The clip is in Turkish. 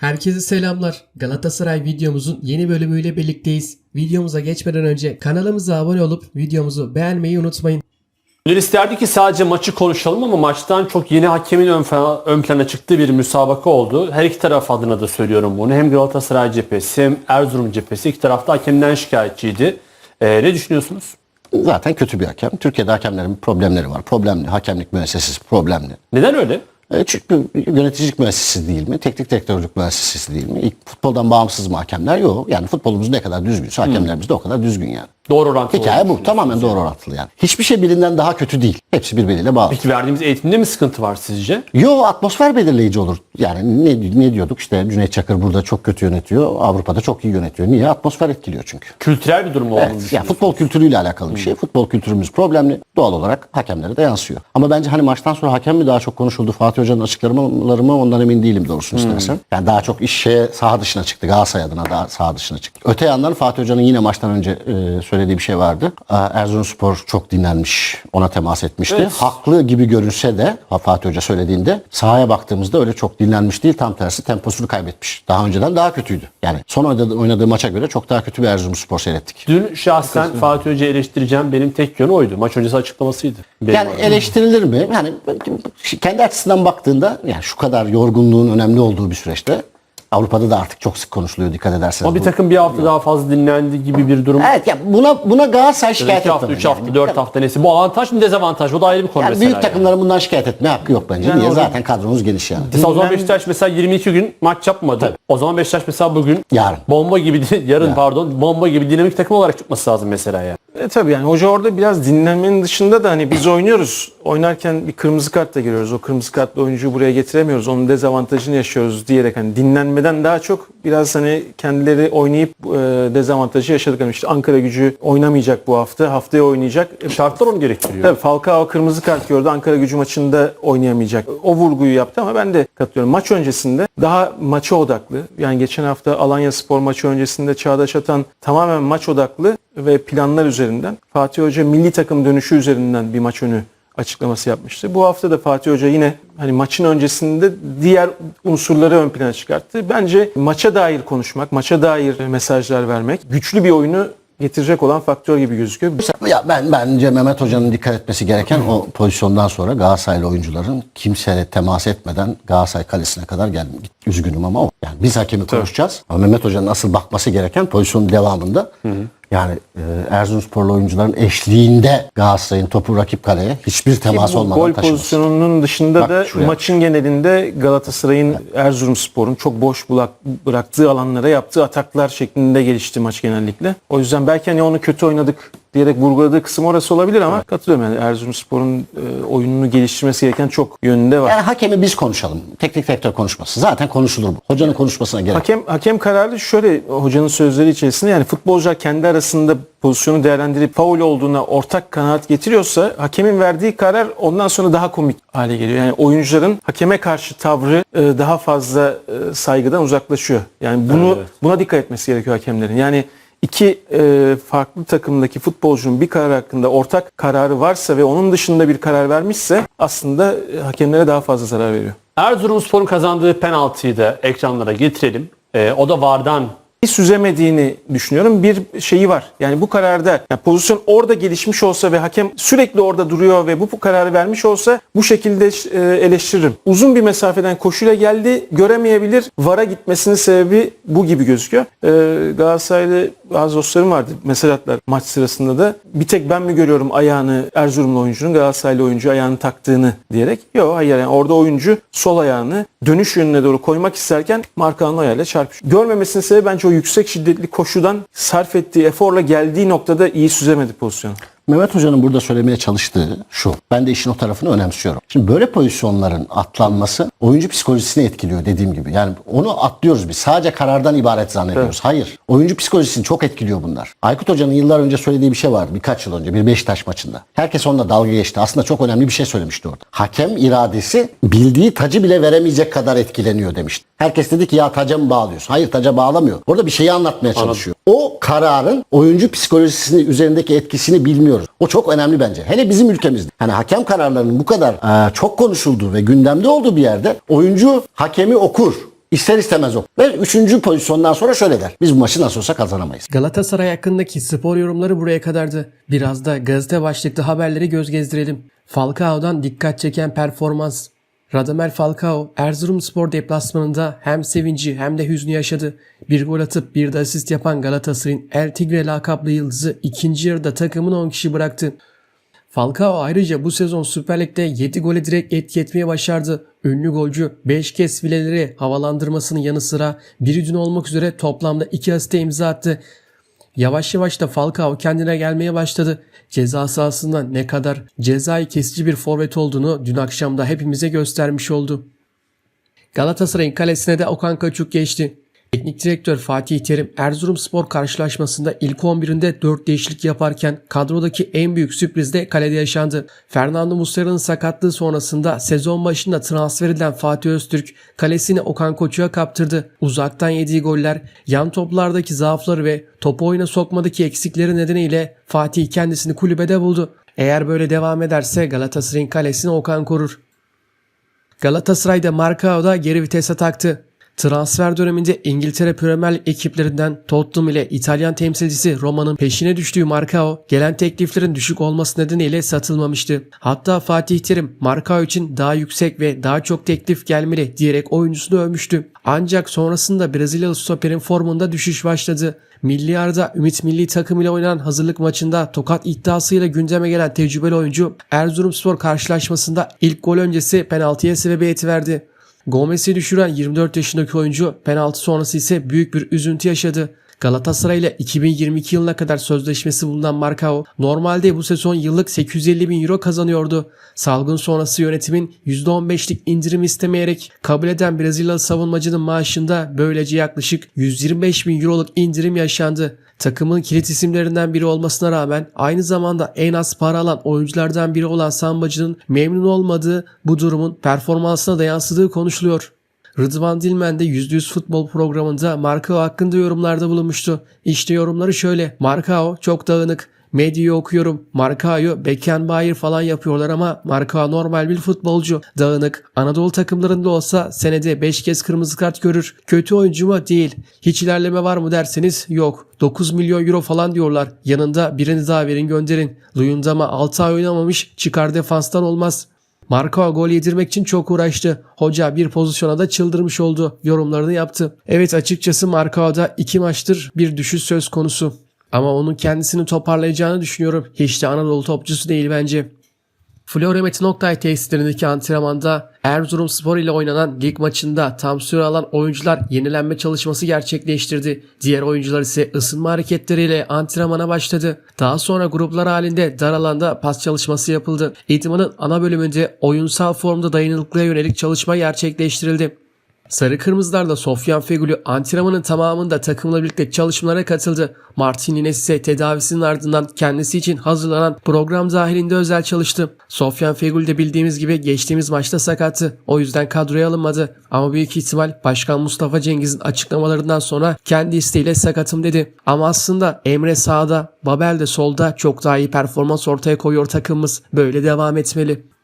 Herkese selamlar. Galatasaray videomuzun yeni bölümüyle birlikteyiz. Videomuza geçmeden önce kanalımıza abone olup videomuzu beğenmeyi unutmayın. Gönül isterdi ki sadece maçı konuşalım ama maçtan çok yeni hakemin ön, ön plana çıktığı bir müsabaka oldu. Her iki taraf adına da söylüyorum bunu. Hem Galatasaray cephesi hem Erzurum cephesi iki tarafta hakemden şikayetçiydi. Ee, ne düşünüyorsunuz? Zaten kötü bir hakem. Türkiye'de hakemlerin problemleri var. Problemli. Hakemlik müessesesi problemli. Neden öyle? E, çünkü yöneticilik müessesesi değil mi? Teknik direktörlük müessesesi değil mi? İlk futboldan bağımsız mı hakemler? Yok. Yani futbolumuz ne kadar düzgünse hakemlerimiz de o kadar düzgün yani. Doğru orantılı. Hikaye bu. Tamamen doğru orantılı yani. Hiçbir şey birinden daha kötü değil. Hepsi birbiriyle bağlı. Peki verdiğimiz eğitimde mi sıkıntı var sizce? Yo atmosfer belirleyici olur. Yani ne, ne diyorduk işte Cüneyt Çakır burada çok kötü yönetiyor. Avrupa'da çok iyi yönetiyor. Niye? Atmosfer etkiliyor çünkü. Kültürel bir durum olduğunu Evet, düşünüyorsunuz. futbol kültürüyle alakalı bir şey. Futbol kültürümüz problemli. Doğal olarak hakemlere de yansıyor. Ama bence hani maçtan sonra hakem mi daha çok konuşuldu? Fatih Hoca'nın açıklamaları mı ondan emin değilim doğrusunu istersen. Yani daha çok iş şeye saha dışına çıktı. Galatasaray adına daha saha dışına çıktı. Öte yandan Fatih Hoca'nın yine maçtan önce e, söylediği bir şey vardı. Erzurumspor çok dinlenmiş. Ona temas etmişti. Evet. Haklı gibi görünse de Fatih Hoca söylediğinde sahaya baktığımızda öyle çok dinlenmiş değil. Tam tersi temposunu kaybetmiş. Daha önceden daha kötüydü. Yani son oynadığı, oynadığı maça göre çok daha kötü bir Erzurumspor seyrettik. Dün şahsen Fatih Hoca'yı eleştireceğim benim tek yönü oydu. Maç öncesi açıklamasıydı. Benim Yani adıma. eleştirilir mi? Yani kendi açısından baktığında yani şu kadar yorgunluğun önemli olduğu bir süreçte Avrupa'da da artık çok sık konuşuluyor dikkat ederseniz. Ama bir takım bir hafta daha fazla dinlendi gibi bir durum. Evet ya buna buna Galatasaray şikayet 2 hafta, etmemeli 3 hafta, yani. 4 hafta neyse. Bu avantaj mı dezavantaj? O da ayrı bir konu Yani mesela. büyük takımların bundan şikayet etmeye hakkı yok bence. Yani Niye? orada- Zaten kadromuz geniş yani. Mesela o zaman Beşiktaş mesela 22 gün maç yapmadı. O zaman Beşiktaş mesela bugün Yarın. bomba gibi yarın pardon bomba gibi dinamik takım olarak çıkması lazım mesela ya. E tabii yani hoca orada biraz dinlenmenin dışında da hani biz oynuyoruz. Oynarken bir kırmızı kartla giriyoruz. O kırmızı kartla oyuncuyu buraya getiremiyoruz. Onun dezavantajını yaşıyoruz diyerek hani dinlenmeden daha çok biraz hani kendileri oynayıp e, dezavantajı yaşadık. Hani işte Ankara gücü oynamayacak bu hafta. Haftaya oynayacak. E, Şartlar onu gerektiriyor. Tabii Falcao kırmızı kart gördü. Ankara gücü maçında oynayamayacak. O vurguyu yaptı ama ben de katılıyorum. Maç öncesinde daha maça odaklı. Yani geçen hafta Alanya Spor maçı öncesinde Çağdaş Atan tamamen maç odaklı ve planlar üzerinden. Fatih Hoca milli takım dönüşü üzerinden bir maç önü açıklaması yapmıştı. Bu hafta da Fatih Hoca yine hani maçın öncesinde diğer unsurları ön plana çıkarttı. Bence maça dair konuşmak, maça dair mesajlar vermek güçlü bir oyunu getirecek olan faktör gibi gözüküyor. Ya ben bence Mehmet Hoca'nın dikkat etmesi gereken o pozisyondan sonra Galatasaraylı oyuncuların kimseyle temas etmeden Galatasaray kalesine kadar geldi. Üzgünüm ama o. Yani biz hakemi konuşacağız. Ama Mehmet Hoca'nın asıl bakması gereken pozisyonun devamında yani e, Erzurumsporlu oyuncuların eşliğinde Galatasaray'ın topu rakip kaleye hiçbir temas bu olmadan gol taşıması. pozisyonunun dışında Bak da şuraya. maçın genelinde Galatasaray'ın Erzurumspor'un çok boş bulak, bıraktığı alanlara yaptığı ataklar şeklinde gelişti maç genellikle. O yüzden belki hani onu kötü oynadık diyerek vurguladığı kısım orası olabilir ama katılıyorum yani Erzurumspor'un e, oyununu geliştirmesi gereken çok yönünde var. Yani hakemi biz konuşalım. Teknik direktör konuşması. Zaten konuşulur bu. Hocanın konuşmasına gerek. Hakem hakem kararı şöyle hocanın sözleri içerisinde yani futbolcular kendi arasında pozisyonu değerlendirip faul olduğuna ortak kanaat getiriyorsa hakemin verdiği karar ondan sonra daha komik hale geliyor. Yani oyuncuların hakeme karşı tavrı e, daha fazla e, saygıdan uzaklaşıyor. Yani bunu Evet. buna dikkat etmesi gerekiyor hakemlerin. Yani iki e, farklı takımdaki futbolcunun bir karar hakkında ortak kararı varsa ve onun dışında bir karar vermişse aslında e, hakemlere daha fazla zarar veriyor. Erzurumspor'un kazandığı penaltıyı da ekranlara getirelim. Ee, o da VAR'dan süzemediğini düşünüyorum. Bir şeyi var. Yani bu kararda yani pozisyon orada gelişmiş olsa ve hakem sürekli orada duruyor ve bu, kararı vermiş olsa bu şekilde e, eleştiririm. Uzun bir mesafeden koşuyla geldi. Göremeyebilir. VAR'a gitmesinin sebebi bu gibi gözüküyor. E, Galatasaraylı bazı dostlarım vardı. Mesaj attılar maç sırasında da. Bir tek ben mi görüyorum ayağını Erzurumlu oyuncunun Galatasaraylı oyuncu ayağını taktığını diyerek. Yok hayır yani orada oyuncu sol ayağını dönüş yönüne doğru koymak isterken Markan'ın ayağıyla çarpmış. Görmemesinin sebebi bence o yüksek şiddetli koşudan sarf ettiği eforla geldiği noktada iyi süzemedi pozisyonu. Mehmet Hoca'nın burada söylemeye çalıştığı şu. Ben de işin o tarafını önemsiyorum. Şimdi böyle pozisyonların atlanması oyuncu psikolojisini etkiliyor dediğim gibi. Yani onu atlıyoruz biz. Sadece karardan ibaret zannediyoruz. Hayır. Oyuncu psikolojisini çok etkiliyor bunlar. Aykut Hoca'nın yıllar önce söylediği bir şey vardı. Birkaç yıl önce bir Beşiktaş maçında. Herkes onunla dalga geçti. Aslında çok önemli bir şey söylemişti orada. Hakem iradesi bildiği tacı bile veremeyecek kadar etkileniyor demişti. Herkes dedi ki ya taca mı bağlıyorsun? Hayır taca bağlamıyor. Orada bir şeyi anlatmaya çalışıyor. O kararın oyuncu psikolojisini üzerindeki etkisini bilmiyoruz. O çok önemli bence. Hele bizim ülkemizde. Hani hakem kararlarının bu kadar e, çok konuşulduğu ve gündemde olduğu bir yerde oyuncu hakemi okur. İster istemez o. Ve üçüncü pozisyondan sonra şöyle der. Biz bu maçı nasıl olsa kazanamayız. Galatasaray hakkındaki spor yorumları buraya kadardı. Biraz da gazete başlıklı haberleri göz gezdirelim. Falcao'dan dikkat çeken performans. Radamel Falcao Erzurumspor deplasmanında hem sevinci hem de hüznü yaşadı. Bir gol atıp bir de asist yapan Galatasaray'ın El Tigre lakaplı yıldızı ikinci yarıda takımın 10 kişi bıraktı. Falcao ayrıca bu sezon Süper Lig'de 7 gole direkt etki etmeye başardı. Ünlü golcü 5 kez fileleri havalandırmasının yanı sıra bir ünlü olmak üzere toplamda 2 asiste imza attı. Yavaş yavaş da Falcao kendine gelmeye başladı. Ceza sahasında ne kadar cezayı kesici bir forvet olduğunu dün akşam da hepimize göstermiş oldu. Galatasaray'ın kalesine de Okan Kaçuk geçti. Teknik direktör Fatih Terim Erzurumspor karşılaşmasında ilk 11'inde 4 değişiklik yaparken kadrodaki en büyük sürpriz de kalede yaşandı. Fernando Muslera'nın sakatlığı sonrasında sezon başında transfer edilen Fatih Öztürk kalesini Okan Koçuk'a kaptırdı. Uzaktan yediği goller, yan toplardaki zaafları ve topu oyuna sokmadaki eksikleri nedeniyle Fatih kendisini kulübede buldu. Eğer böyle devam ederse Galatasaray'ın kalesini Okan korur. Galatasaray'da Marcao'da geri vitese taktı. Transfer döneminde İngiltere Premier Lig ekiplerinden Tottenham ile İtalyan temsilcisi Roma'nın peşine düştüğü Marcao gelen tekliflerin düşük olması nedeniyle satılmamıştı. Hatta Fatih Terim Marcao için daha yüksek ve daha çok teklif gelmeli diyerek oyuncusunu övmüştü. Ancak sonrasında Brezilyalı stoperin formunda düşüş başladı. Milli arada Ümit Milli takım ile oynanan hazırlık maçında tokat iddiasıyla gündeme gelen tecrübeli oyuncu Erzurumspor karşılaşmasında ilk gol öncesi penaltıya sebebiyet verdi. Gomez'i düşüren 24 yaşındaki oyuncu penaltı sonrası ise büyük bir üzüntü yaşadı. Galatasaray ile 2022 yılına kadar sözleşmesi bulunan Marcao normalde bu sezon yıllık 850 bin euro kazanıyordu. Salgın sonrası yönetimin %15'lik indirim istemeyerek kabul eden Brezilyalı savunmacının maaşında böylece yaklaşık 125 bin euroluk indirim yaşandı. Takımın kilit isimlerinden biri olmasına rağmen aynı zamanda en az para alan oyunculardan biri olan Sambacı'nın memnun olmadığı bu durumun performansına da yansıdığı konuşuluyor. Rıdvan Dilmen de %100 futbol programında Marcao hakkında yorumlarda bulunmuştu. İşte yorumları şöyle. Marcao çok dağınık. Medyayı okuyorum. Marcao'yu Beckenbauer falan yapıyorlar ama Marcao normal bir futbolcu. Dağınık. Anadolu takımlarında olsa senede 5 kez kırmızı kart görür. Kötü oyuncu mu? Değil. Hiç ilerleme var mı derseniz yok. 9 milyon euro falan diyorlar. Yanında birini daha verin gönderin. Luyendama 6 ay oynamamış. Çıkar defanstan olmaz. Marco gol yedirmek için çok uğraştı. Hoca bir pozisyona da çıldırmış oldu. Yorumlarını yaptı. Evet açıkçası Marco'da iki maçtır bir düşüş söz konusu. Ama onun kendisini toparlayacağını düşünüyorum. Hiç de Anadolu topçusu değil bence. Flora Metin Oktay tesislerindeki antrenmanda Erzurumspor ile oynanan lig maçında tam süre alan oyuncular yenilenme çalışması gerçekleştirdi. Diğer oyuncular ise ısınma hareketleriyle antrenmana başladı. Daha sonra gruplar halinde dar alanda pas çalışması yapıldı. İdmanın ana bölümünde oyunsal formda dayanıklılığa yönelik çalışma gerçekleştirildi. Sarı Kırmızılarla Sofyan Fegülü antrenmanın tamamında takımla birlikte çalışmalara katıldı. Martin Lines ise tedavisinin ardından kendisi için hazırlanan program dahilinde özel çalıştı. Sofyan Fegül de bildiğimiz gibi geçtiğimiz maçta sakattı. O yüzden kadroya alınmadı. Ama büyük ihtimal Başkan Mustafa Cengiz'in açıklamalarından sonra kendi isteğiyle sakatım dedi. Ama aslında Emre sağda, Babel de solda çok daha iyi performans ortaya koyuyor takımımız. Böyle devam etmeli.